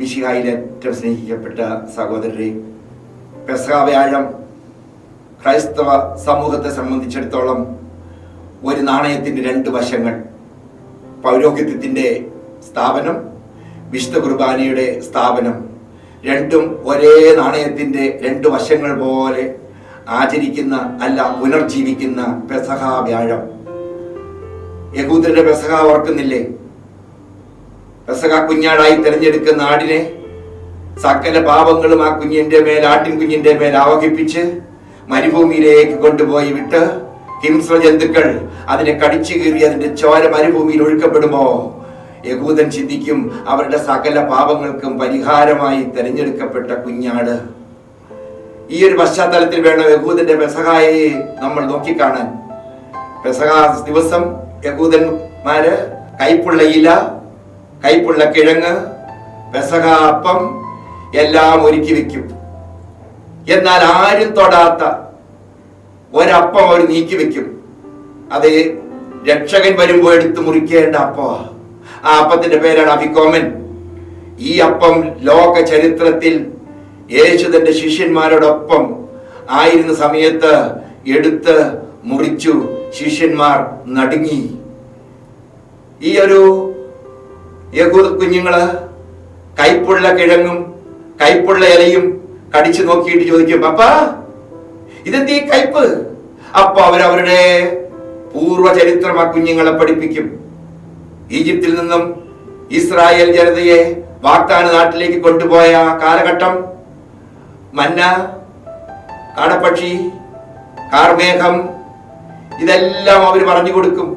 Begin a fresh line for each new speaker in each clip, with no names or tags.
മിശിഹായിൽ ഏറ്റവും സ്നേഹിക്കപ്പെട്ട സഹോദരരെ പെസഹ വ്യാഴം ക്രൈസ്തവ സമൂഹത്തെ സംബന്ധിച്ചിടത്തോളം ഒരു നാണയത്തിന്റെ രണ്ട് വശങ്ങൾ. പൗരോഹിത്യത്തിന്റെ സ്ഥാപനം വിശുദ്ധ കുർബാനയുടെ സ്ഥാപനം. രണ്ടും ഒരേ നാണയത്തിന്റെ രണ്ട് വശങ്ങൾ പോലെ ആചരിക്കുന്ന അല്ല പുനർജീവിക്കുന്ന പെസഹ വ്യാഴം യഹൂദരുടെ പെസഹ ഓർക്കുന്നില്ലേ? പെസഹ കുഞ്ഞാടായി തിരഞ്ഞെടുക്കുന്ന ആടിനെ സകല പാപങ്ങളും ആ കുഞ്ഞിന്റെ മേൽ ആട്ടിൻ കുഞ്ഞിന്റെ മേൽ ആവഹിപ്പിച്ച് മരുഭൂമിയിലേക്ക് കൊണ്ടുപോയി വിട്ട് ഹിംസ്ര ജന്തുക്കൾ അതിനെ കടിച്ചു കീറി അതിന്റെ ചോര മരുഭൂമിയിൽ ഒഴുക്കപ്പെടുമോ? യഹൂദൻ ചിന്തിക്കും അവരുടെ സകല പാപങ്ങൾക്കും പരിഹാരമായി തിരഞ്ഞെടുക്കപ്പെട്ട കുഞ്ഞാട്. ഈ ഒരു പശ്ചാത്തലത്തിൽ വേണം യഹൂദന്റെ പെസഹായെ നമ്മൾ നോക്കിക്കാണാൻ. പെസഹ ദിവസം യഹൂദന്മാര് കൈപ്പുള്ള ഇല കൈപ്പുള്ള കിഴങ്ങ് പെസക അപ്പം എല്ലാം ഒരുക്കി വെക്കും. എന്നാൽ ആരും തൊടാത്ത ഒരപ്പം അവർ നീക്കി വെക്കും. അത് രക്ഷകൻ വരുമ്പോൾ എടുത്ത് മുറിക്കേണ്ട അപ്പമാ. ആ അപ്പത്തിന്റെ പേരാണ് അഭിക്കോമൻ ഈ അപ്പം ലോക ചരിത്രത്തിൽ യേശു തന്റെ ശിഷ്യന്മാരോടൊപ്പം ആയിരുന്ന സമയത്ത് എടുത്ത് മുറിച്ചു ശിഷ്യന്മാർ നടുങ്ങി. ഈ ഒരു യഹൂദ കുഞ്ഞുങ്ങൾ കൈപ്പുള്ള കിഴങ്ങും കൈപ്പുള്ള ഇലയും കടിച്ചു നോക്കിയിട്ട് ചോദിക്കും അപ്പാ ഇതെന്തീ കയ്പ് അപ്പൊ അവരവരുടെ പൂർവചരിത്രം ആ കുഞ്ഞുങ്ങളെ പഠിപ്പിക്കും. ഈജിപ്തിൽ നിന്നും ഇസ്രായേൽ ജനതയെ വാഗ്ദാന നാട്ടിലേക്ക് കൊണ്ടുപോയ കാലഘട്ടം മന്ന കാടപ്പക്ഷി കാർമേഘം ഇതെല്ലാം അവർ പറഞ്ഞു കൊടുക്കും.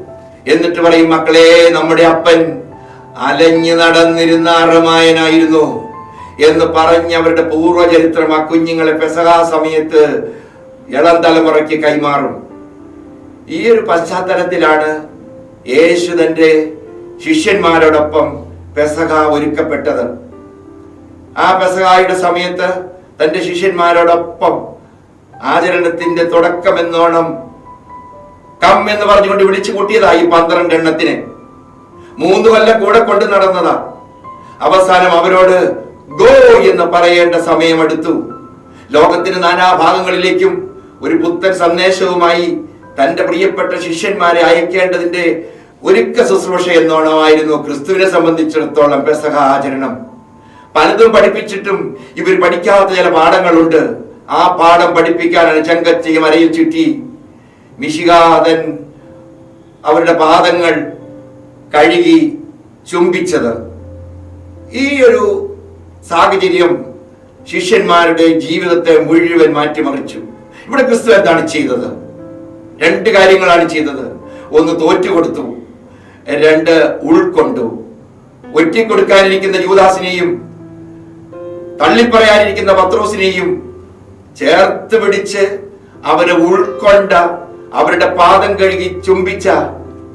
എന്നിട്ട് പറയും മക്കളെ നമ്മുടെ അപ്പൻ അലഞ്ഞു നടന്നിരുന്ന അറമായനായിരുന്നു എന്ന് പറഞ്ഞ് അവരുടെ പൂർവചരിത്രം ആ കുഞ്ഞുങ്ങളെ പെസഹാ സമയത്ത് ഇളം തലമുറയ്ക്ക് കൈമാറും. ഈ ഒരു പശ്ചാത്തലത്തിലാണ് യേശു തന്റെ ശിഷ്യന്മാരോടൊപ്പം പെസക ഒരുക്കപ്പെട്ടത്. ആ പെസകായുടെ സമയത്ത് തന്റെ ശിഷ്യന്മാരോടൊപ്പം ആചരണത്തിന്റെ തുടക്കം എന്നോണം കം എന്ന് പറഞ്ഞുകൊണ്ട് വിളിച്ചു കൂട്ടിയതായി പന്ത്രണ്ട് എണ്ണത്തിനെ മൂന്ന് കൊല്ലം കൂടെ കൊണ്ട് നടന്നതാ. അവസാനം അവരോട് ഗോ എന്ന് പറയേണ്ട സമയമെടുത്തു ലോകത്തിന് നാനാഭാഗങ്ങളിലേക്കും ഒരു പുത്തൻ സന്ദേശവുമായി തന്റെ പ്രിയപ്പെട്ട ശിഷ്യന്മാരെ അയക്കേണ്ടതിന്റെ ഒരുക്ക ശുശ്രൂഷ എന്നോണമായിരുന്നു ക്രിസ്തുവിനെ സംബന്ധിച്ചിടത്തോളം പെസഹ ആചരണം. പലതും പഠിപ്പിച്ചിട്ടും ഇവർ പഠിക്കാത്ത ചില പാഠങ്ങളുണ്ട്. ആ പാഠം പഠിപ്പിക്കാനാണ് ചങ്കച്ചി മരയിൽ ചുറ്റി. മിശികാതൻ അവരുടെ പാദങ്ങൾ കഴുകി ചുംബിച്ചത്. ഈ ഒരു സാഹചര്യം ശിഷ്യന്മാരുടെ ജീവിതത്തെ മുഴുവൻ മാറ്റിമറിച്ചു. ഇവിടെ ക്രിസ്തു എന്താണ് ചെയ്തത്? രണ്ട് കാര്യങ്ങളാണ് ചെയ്തത്. ഒന്ന് തോറ്റുകൊടുത്തു. രണ്ട് ഉൾക്കൊണ്ടു. ഒറ്റിക്കൊടുക്കാനിരിക്കുന്ന യൂദാസിനെയും തള്ളിപ്പറയാനിരിക്കുന്ന പത്രോസിനെയും ചേർത്ത് പിടിച്ച് അവരെ ഉൾക്കൊണ്ട അവരുടെ പാദം കഴുകി ചുംബിച്ച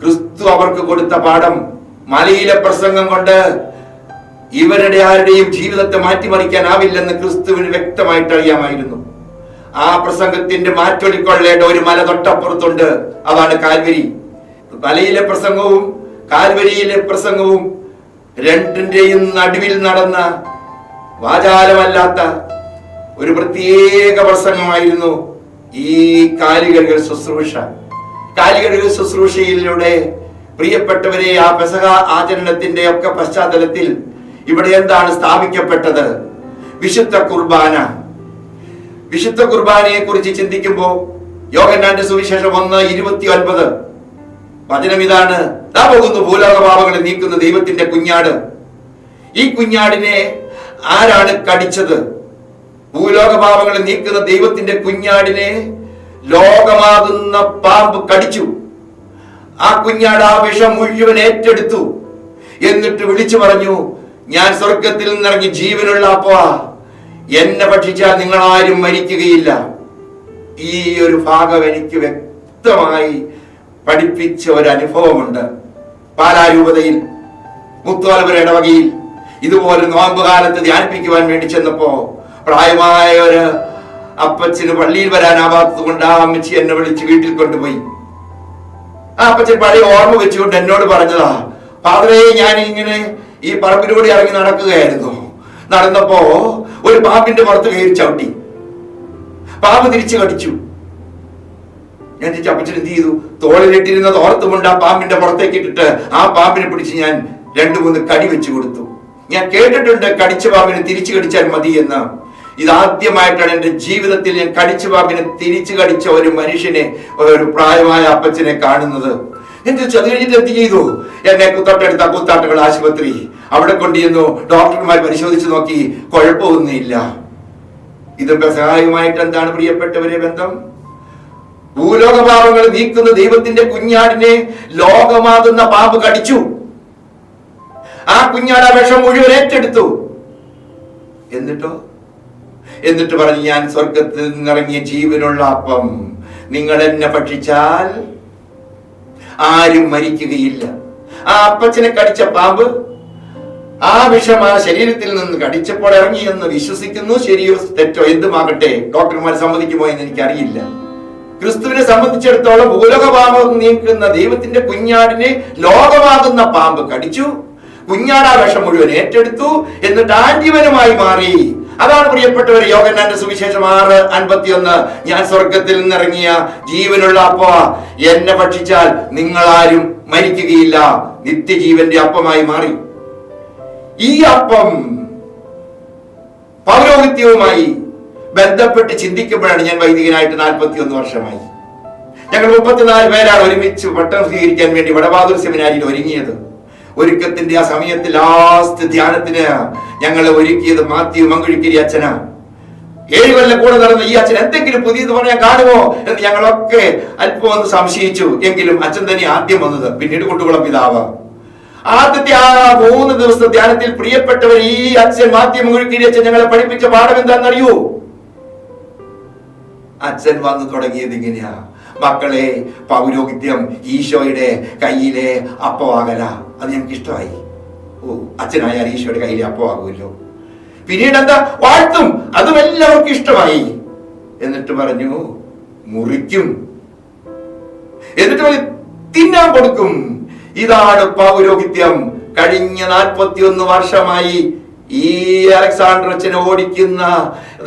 ക്രിസ്തു അവർക്ക് കൊടുത്ത പാഠം മലയിലെ പ്രസംഗം കൊണ്ട് ഇവരുടെ ആരുടെയും ജീവിതത്തെ മാറ്റിമറിക്കാനാവില്ലെന്ന് ക്രിസ്തുവിന് വ്യക്തമായിട്ട് അറിയാമായിരുന്നു ആ പ്രസംഗത്തിന്റെ മാറ്റൊലിക്കൊള്ളേണ്ട ഒരു മല തൊട്ടപ്പുറത്തുണ്ട് അതാണ് കാൽവരി. മലയിലെ പ്രസംഗവും കാൽവരിയിലെ പ്രസംഗവും രണ്ടിന്റെയും നടുവിൽ നടന്ന വാചാലമല്ലാത്ത ഒരു പ്രത്യേക പ്രസംഗമായിരുന്നു ഈ കാലികൾ ശുശ്രൂഷ. കാലികഴുകൽ ശുശ്രൂഷയിലൂടെ പ്രിയപ്പെട്ടവരെ ആ പെസഹ ആചരണത്തിന്റെ ഒക്കെ പശ്ചാത്തലത്തിൽ ഇവിടെ എന്താണ് സ്ഥാപിക്കപ്പെട്ടത്? വിശുദ്ധ കുർബാന. വിശുദ്ധ കുർബാനയെ കുറിച്ച് ചിന്തിക്കുമ്പോൾ യോഗന്നാന്റെ സുവിശേഷം ഒന്ന് ഇരുപത്തി ഒൻപത് വചനം ഇതാണ്. പോകുന്നു ഭൂലോകപാപങ്ങളെ നീക്കുന്ന ദൈവത്തിന്റെ കുഞ്ഞാട്. ഈ കുഞ്ഞാടിനെ ആരാണ് കടിച്ചത്? ഭൂലോകപാപങ്ങളെ നീക്കുന്ന ദൈവത്തിന്റെ കുഞ്ഞാടിനെ ലോകമാകുന്ന പാമ്പ് കടിച്ചു. ആ കുഞ്ഞാട് ആ വിഷം മുഴുവൻ ഏറ്റെടുത്തു. എന്നിട്ട് വിളിച്ചു പറഞ്ഞു ഞാൻ സ്വർഗത്തിൽ നിന്നിറങ്ങി ജീവനുള്ള അപ്പവാ എന്നെ ഭക്ഷിച്ചാൽ നിങ്ങൾ ആരും മരിക്കുകയില്ല. ഈ ഒരു ഭാഗം എനിക്ക് വ്യക്തമായി പഠിപ്പിച്ച ഒരു അനുഭവമുണ്ട്. പാലാരൂപതയിൽ മുത്തോലപുര ഇടവകയിൽ ഇതുപോലെ നോമ്പ് കാലത്ത് ധ്യാനിപ്പിക്കുവാൻ വേണ്ടി ചെന്നപ്പോ പ്രായമായ ഒരു അപ്പച്ചന് പള്ളിയിൽ വരാനാവാത്തത് കൊണ്ട് ആ അമ്മച്ചി എന്നെ വിളിച്ച് വീട്ടിൽ കൊണ്ടുപോയി. ആ അപ്പച്ചൻ പഴയ ഓർമ്മ വെച്ചുകൊണ്ട് എന്നോട് പറഞ്ഞതാ ഫാദറേ ഞാൻ ഇങ്ങനെ ഈ പറമ്പിലൂടെ ഇറങ്ങി നടക്കുകയായിരുന്നു. നടന്നപ്പോ ഒരു പാമ്പിന്റെ പുറത്ത് കയറി ചവിട്ടി. പാമ്പ് തിരിച്ചു കടിച്ചു. ഞാൻ ചേച്ചി അപ്പച്ചൻ എന്ത് ചെയ്തു? തോളിലിട്ടിരുന്ന തോർത്തുമുണ്ട് ആ പാമ്പിന്റെ പുറത്തേക്ക് ഇട്ടിട്ട് ആ പാമ്പിനെ പിടിച്ച് ഞാൻ രണ്ടു മൂന്ന് കടി വെച്ചു കൊടുത്തു. ഞാൻ കേട്ടിട്ടുണ്ട് കടിച്ച പാമ്പിനെ തിരിച്ചു കടിച്ചാൽ മതി എന്ന് ഇതാദ്യമായിട്ടാണ് എന്റെ ജീവിതത്തിൽ ഞാൻ കടിച്ച പാമ്പിനെ തിരിച്ചു കടിച്ച ഒരു മനുഷ്യനെ ഒരു പ്രായമായ അപ്പച്ചനെ കാണുന്നത്. എന്ത് ചത് കഴിഞ്ഞിട്ട് എന്ത് ചെയ്തു? എന്നെ കുത്തോട്ടെടുത്ത കൂത്താട്ടുകൾ ആശുപത്രി. അവിടെ കൊണ്ടുചെന്നു ഡോക്ടർമാർ പരിശോധിച്ചു നോക്കി കുഴപ്പമൊന്നുമില്ല. ഇത് സഹായമായിട്ട് എന്താണ് പ്രിയപ്പെട്ടവരെ ബന്ധം? ഭൂലോകപാപങ്ങൾ നീക്കുന്ന ദൈവത്തിന്റെ കുഞ്ഞാടിനെ ലോകമാകുന്ന പാപ് കടിച്ചു. ആ കുഞ്ഞാട് ആ വിഷം മുഴുവൻ ഏറ്റെടുത്തു. എന്നിട്ടോ? എന്നിട്ട് പറഞ്ഞു ഞാൻ സ്വർഗത്തിൽ നിന്നിറങ്ങിയ ജീവനുള്ള അപ്പം നിങ്ങൾ എന്നെ ഭക്ഷിച്ചാൽ ആരും മരിക്കുകയില്ല. ആ അപ്പച്ചനെ കടിച്ച പാമ്പ് ആ വിഷം ആ ശരീരത്തിൽ നിന്ന് കടിച്ചപ്പോൾ ഇറങ്ങി എന്ന് വിശ്വസിക്കുന്നു. ശരിയോ തെറ്റോ എന്തുമാകട്ടെ ഡോക്ടർമാർ സമ്മതിക്കുമോ എന്ന് എനിക്കറിയില്ല. ക്രിസ്തുവിനെ സംബന്ധിച്ചിടത്തോളം ഭൂലോകപാപം നീക്കുന്ന ദൈവത്തിന്റെ കുഞ്ഞാടിനെ ലോകമാകുന്ന പാമ്പ് കടിച്ചു. കുഞ്ഞാടാ വിഷം മുഴുവൻ ഏറ്റെടുത്തു. എന്നിട്ട് ആന്റിവനുമായി മാറി അതാണ് പ്രിയപ്പെട്ടവർ യോഗന്നാന്റെ സുവിശേഷം ആറ് അൻപത്തിയൊന്ന്. ഞാൻ സ്വർഗത്തിൽ നിന്നിറങ്ങിയ ജീവനുള്ള അപ്പ എന്നെ ഭക്ഷിച്ചാൽ നിങ്ങളാരും മരിക്കുകയില്ല. നിത്യജീവന്റെ അപ്പമായി മാറി. ഈ അപ്പം പൗരോഹിത്യവുമായി ബന്ധപ്പെട്ട് ചിന്തിക്കുമ്പോഴാണ് ഞാൻ വൈദികനായിട്ട് നാൽപ്പത്തി ഒന്ന് വർഷമായി. ഞങ്ങൾ മുപ്പത്തിനാല് പേരാണ് ഒരുമിച്ച് പട്ടം സ്വീകരിക്കാൻ വേണ്ടി വടബാദൂർ സെമിനാരിയിൽ ഒരുങ്ങിയത്. ഒരുക്കത്തിന്റെ ആ സമയത്ത് ലാസ്റ്റ് ധ്യാനത്തിന് ഞങ്ങൾ ഒരുക്കിയത് മാത്യു മങ്കുഴിക്കരി അച്ഛനാ. ഏഴ് കൊല്ലം കൂടെ നടന്ന ഈ അച്ഛൻ എന്തെങ്കിലും പുതിയത് പറയാൻ കാണുമോ എന്ന് ഞങ്ങളൊക്കെ അല്പം ഒന്ന് സംശയിച്ചു. എങ്കിലും അച്ഛൻ തന്നെ ആദ്യം വന്നത് പിന്നീട് കൊണ്ടുകുളം പിതാവ്. ആദ്യത്തെ ആ മൂന്ന് ദിവസത്തെ ധ്യാനത്തിൽ പ്രിയപ്പെട്ടവർ ഈ അച്ഛൻ മാധ്യമ മങ്കുഴിക്കരി അച്ഛൻ ഞങ്ങളെ പഠിപ്പിച്ച പാഠം എന്താണെന്നറിയൂ? അച്ഛൻ വന്നു തുടങ്ങിയത് ഇങ്ങനെയാ. മക്കളെ പൗരോഹിത്യം ഈശോയുടെ കയ്യിലെ അപ്പമാകല അത് ഞങ്ങൾക്ക് ഇഷ്ടമായി ഓ അച്ഛനായാൽ ഈശോയുടെ കയ്യിലെ അപ്പമാകുമല്ലോ പിന്നീട് എന്താ? വാഴ്ത്തും. അതും എല്ലാവർക്കും ഇഷ്ടമായി. എന്നിട്ട് പറഞ്ഞു മുറിക്കും. എന്നിട്ട് പറഞ്ഞു തിന്നാൻ കൊടുക്കും. ഇതാണ് പൗരോഹിത്യം. കഴിഞ്ഞ നാൽപ്പത്തിയൊന്ന് വർഷമായി ഈ അലക്സാണ്ടർ അച്ഛനെ ഓടിക്കുന്ന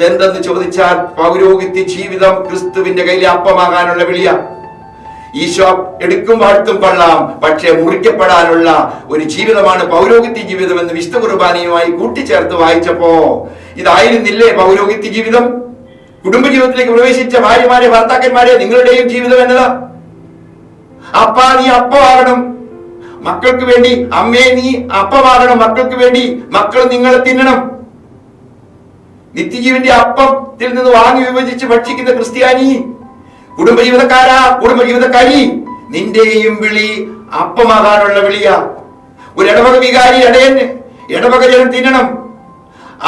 എന്തെന്ന് ചോദിച്ചാൽ പൗരോഹിത്യ ജീവിതം ക്രിസ്തുവിന്റെ കയ്യിലെ അപ്പമാകാനുള്ള വിളിയ. ഈശോ എടുക്കും വാഴ്ത്തും കൊള്ളാം പക്ഷേ മുറിക്കപ്പെടാനുള്ള ഒരു ജീവിതമാണ് പൗരോഹിത്യ ജീവിതം എന്ന് വിശുദ്ധ കുർബാനയുമായി കൂട്ടിച്ചേർത്ത് വായിച്ചപ്പോ ഇതായിരുന്നില്ലേ പൗരോഹിത്യ ജീവിതം? കുടുംബജീവിതത്തിലേക്ക് പ്രവേശിച്ച ഭാര്യമാരെ ഭർത്താക്കന്മാരെ നിങ്ങളുടെയും ജീവിതം എന്നതാ? അപ്പാ നീ അപ്പമാകണം. മക്കൾക്ക് വേണ്ടി അമ്മേ നീ അപ്പമാകണം മക്കൾക്ക് വേണ്ടി മക്കൾ നിങ്ങളെ തിന്നണം. നിത്യജീവന്റെ അപ്പത്തിൽ നിന്ന് വാങ്ങി വിഭജിച്ച് ഭക്ഷിക്കുന്ന ക്രിസ്ത്യാനി കുടുംബജീവിതക്കാരാ കുടുംബജീവിതക്കാരി നിന്റെയും വിളി അപ്പമാകാനുള്ള വിളിയാ. ഒരു ഇടവക വികാരി അടയൻ ഇടവക ജനം തിന്നണം.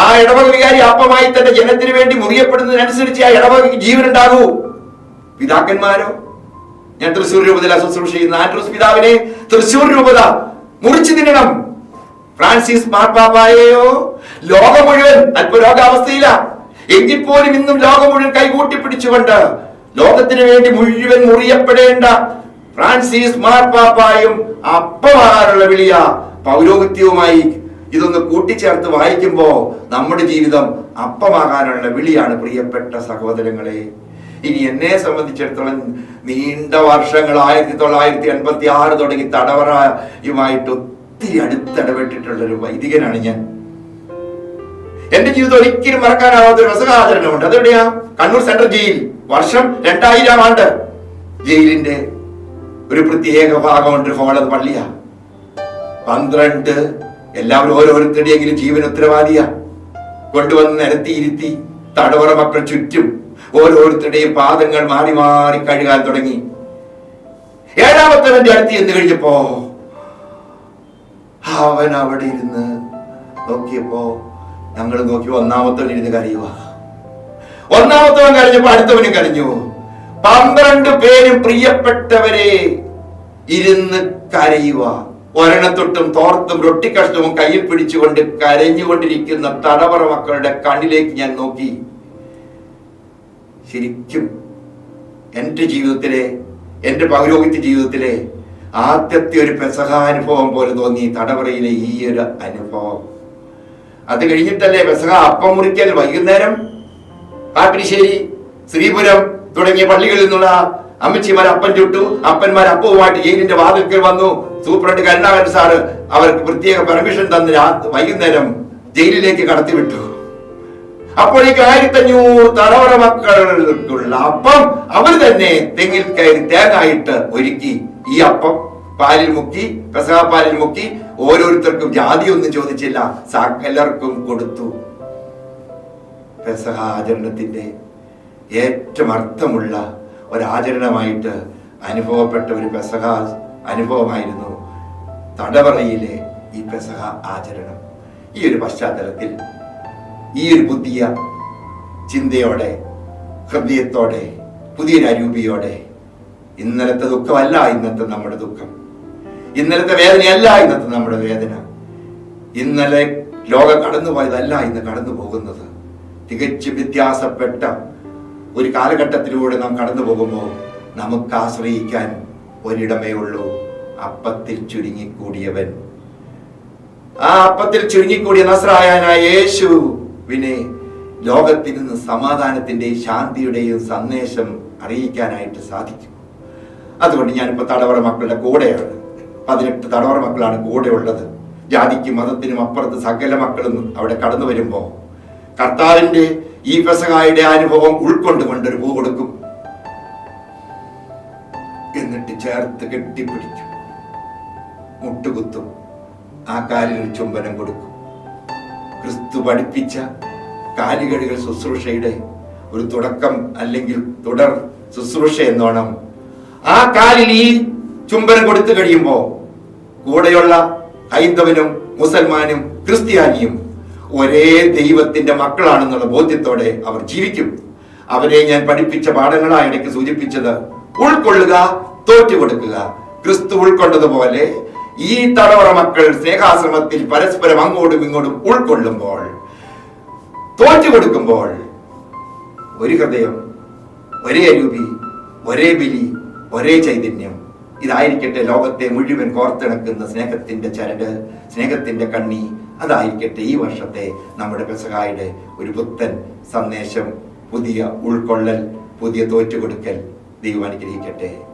ആ ഇടവക വികാരി അപ്പമായി തന്റെ ജനത്തിന് വേണ്ടി മുറിയപ്പെടുന്നതിനനുസരിച്ച് ആ ഇടവക ജീവനുണ്ടാകൂ. പിതാക്കന്മാരോ ഞാൻ തൃശ്ശൂർ രൂപതയിൽ ശുശ്രൂഷ ചെയ്യുന്ന ആൻഡ്രൂസ് പിതാവിനെ തൃശ്ശൂർ രൂപത മുറിച്ചു തിന്നണം. ഫ്രാൻസിസ് മാർപ്പാപ്പായെയോ? ലോകം മുഴുവൻ അല്പ അല്പരോഗാവസ്ഥയില. എങ്കിൽ പോലും ഇന്നും ലോകം മുഴുവൻ കൈകൂട്ടി പിടിച്ചുകൊണ്ട് ലോകത്തിന് വേണ്ടി മുഴുവൻ മുറിയപ്പെടേണ്ട ഫ്രാൻസിസ് മാർപ്പാപ്പായും അപ്പമാകാനുള്ള വിളിയ പൗരോഹിത്യവുമായി ഇതൊന്ന് കൂട്ടിച്ചേർത്ത് വായിക്കുമ്പോ നമ്മുടെ ജീവിതം അപ്പമാകാനുള്ള വിളിയാണ് പ്രിയപ്പെട്ട സഹോദരങ്ങളെ. ഇനി എന്നെ സംബന്ധിച്ചിടത്തോളം നീണ്ട വർഷങ്ങൾ ആയിരത്തി തൊള്ളായിരത്തി എൺപത്തി ആറ് തുടങ്ങി തടവറയുമായിട്ട് ഒത്തിരി അടുത്തിടപെട്ടിട്ടുള്ള ഒരു വൈദികനാണ് ഞാൻ. എന്റെ ജീവിതം ഒരിക്കലും മറക്കാനാവാത്ത ഒരു രസകാചരണമുണ്ട് അതെവിടെയാ? Kannur central jail. വർഷം രണ്ടായിരം ആണ്ട്. ജയിലിന്റെ ഒരു പ്രത്യേക ഭാഗമുണ്ട് ഹോളത് പള്ളിയാ. പന്ത്രണ്ട് എല്ലാവരും ഓരോരുത്തരുടെയെങ്കിലും ജീവൻ ഉത്തരവാദിയാ. കൊണ്ടുവന്ന് നിരത്തി ഇരുത്തി തടവറ മക്കൾ ചുറ്റും ഓരോരുത്തരുടെയും പാദങ്ങൾ മാറി മാറി കഴുകാൻ തുടങ്ങി. ഏഴാമത്തവന്റെ അടുത്ത് എന്ന് കഴിഞ്ഞപ്പോ അവൻ അവിടെ ഇരുന്ന് നോക്കിയപ്പോ ഞങ്ങൾ നോക്കി ഒന്നാമത്തവൻ ഇരുന്ന് കരയുക ഒന്നാമത്തവൻ കരഞ്ഞപ്പോ അടുത്തവനും കരഞ്ഞു. പന്ത്രണ്ട് പേരും പ്രിയപ്പെട്ടവരെ ഇരുന്ന് കരയുക ഒരെണ്ണത്തൊട്ടും തോർത്തും റൊട്ടിക്കഷ്ണവും കയ്യിൽ പിടിച്ചുകൊണ്ട് കരഞ്ഞുകൊണ്ടിരിക്കുന്ന തടവറ മക്കളുടെ കണ്ണിലേക്ക് ഞാൻ നോക്കി. ശരിക്കും എന്റെ ജീവിതത്തിലെ എന്റെ പൗരോഹിത്യ ജീവിതത്തിലെ ആദ്യത്തെ ഒരു പെസഹാനുഭവം പോലെ തോന്നി തടവറയിലെ ഈ ഒരു അനുഭവം. അത് കഴിഞ്ഞിട്ടല്ലേ പെസഹ അപ്പം മുറിക്കൽ വൈകുന്നേരം കാപ്പിരിശ്ശേരി ശ്രീപുരം തുടങ്ങിയ പള്ളികളിൽ നിന്നുള്ള അമ്മച്ചിമാർ അപ്പൻ ചുട്ടു. അപ്പന്മാർ അപ്പവുമായിട്ട് ജയിലിന്റെ വാതിൽക്കൽ വന്നു. സൂപ്രണ്ട് കരുണാകരൻ സാറ് അവർക്ക് പ്രത്യേക പെർമിഷൻ തന്ന് വൈകുന്നേരം ജയിലിലേക്ക് കടത്തിവിട്ടു. അപ്പോഴേക്ക് ആയിരത്തഞ്ഞൂറ് തലമുറ മക്കൾക്കുള്ള അപ്പം അവർ തന്നെ തെങ്ങിൽ കയറി തേങ്ങായിട്ട് ഒരുക്കി ഈ അപ്പം പാലിൽ മുക്കി പാലിൽ മുക്കി ഓരോരുത്തർക്കും ജാതി ഒന്നും ചോദിച്ചില്ല സകലർക്കും കൊടുത്തു. പെസഹ ആചരണത്തിന്റെ ഏറ്റവും അർത്ഥമുള്ള ഒരാചരണമായിട്ട് അനുഭവപ്പെട്ട ഒരു പെസഹ അനുഭവമായിരുന്നു തടവറയിലെ ഈ പെസഹ ആചരണം. ഈ ഒരു പശ്ചാത്തലത്തിൽ ഈ ഒരു പുതിയ ചിന്തയോടെ ഹൃദയത്തോടെ പുതിയ അരൂപിയോടെ ഇന്നലത്തെ ദുഃഖമല്ല ഇന്നത്തെ നമ്മുടെ ദുഃഖം. ഇന്നലത്തെ വേദനയല്ല ഇന്നത്തെ നമ്മുടെ വേദന. ഇന്നലെ ലോകം കടന്നുപോയതല്ല ഇന്ന് കടന്നു പോകുന്നത് തികച്ചും വ്യത്യാസപ്പെട്ട ഒരു കാലഘട്ടത്തിലൂടെ നാം കടന്നു പോകുമ്പോൾ നമുക്ക് ആശ്രയിക്കാൻ ഒരിടമേ ഉള്ളൂ. അപ്പത്തിൽ ചുരുങ്ങിക്കൂടിയവൻ. ആ അപ്പത്തിൽ ചുരുങ്ങിക്കൂടിയ നസ്രായനായ യേശുവിനെ ലോകത്തിൽ നിന്ന് സമാധാനത്തിന്റെയും ശാന്തിയുടെയും സന്ദേശം അറിയിക്കാനായിട്ട് സാധിക്കും. അതുകൊണ്ട് ഞാനിപ്പോ തടവറ മക്കളുടെ കൂടെയാണ്. പതിനെട്ട് തടവറ മക്കളാണ് കൂടെ ഉള്ളത്. ജാതിക്കും മതത്തിനും അപ്പുറത്ത് സകല മക്കളും അവിടെ കടന്നു വരുമ്പോൾ കർത്താവിന്റെ ഈ പെസകായുടെ അനുഭവം ഉൾക്കൊണ്ടുകൊണ്ട് ഒരു പൂ കൊടുക്കും. എന്നിട്ട് ചേർത്ത് കെട്ടിപ്പിടിക്കും. മുട്ടുകുത്തും. ആ കാലിൽ ചുംബനം കൊടുക്കും. ക്രിസ്തു പഠിപ്പിച്ച കാലുകഴുകൽ ശുശ്രൂഷയുടെ ഒരു തുടക്കം അല്ലെങ്കിൽ തുടർ ശുശ്രൂഷ എന്നോണം. ആ കാലിൽ ഈ ചുംബനം കൊടുത്തു കഴിയുമ്പോൾ കൂടെയുള്ള ഹൈന്ദവനും മുസൽമാനും ക്രിസ്ത്യാനിയും ഒരേ ദൈവത്തിന്റെ മക്കളാണെന്നുള്ള ബോധ്യത്തോടെ അവർ ജീവിക്കും. അവരെ ഞാൻ പഠിപ്പിച്ച പാഠങ്ങളാണ് ഇടയ്ക്ക് സൂചിപ്പിച്ചത്. ഉൾക്കൊള്ളുക തോറ്റു കൊടുക്കുക ക്രിസ്തു ഉൾക്കൊണ്ടതുപോലെ ഈ തടവറ മക്കൾ സ്നേഹാശ്രമത്തിൽ പരസ്പരം അങ്ങോട്ടും ഇങ്ങോട്ടും ഉൾക്കൊള്ളുമ്പോൾ തോറ്റു കൊടുക്കുമ്പോൾ ഒരു ഹൃദയം ഒരേ രൂപി ഒരേ ബലി ഒരേ ചൈതന്യം. ഇതായിരിക്കട്ടെ ലോകത്തെ മുഴുവൻ കോർത്തിണക്കുന്ന സ്നേഹത്തിന്റെ ചരട് സ്നേഹത്തിന്റെ കണ്ണി. അതായിരിക്കട്ടെ ഈ വർഷത്തെ നമ്മുടെ പെസകായുടെ ഒരു പുത്തൻ സന്ദേശം പുതിയ ഉൾക്കൊള്ളൽ പുതിയ തോറ്റുകൊടുക്കൽ ദൈവം അനുഗ്രഹിക്കട്ടെ.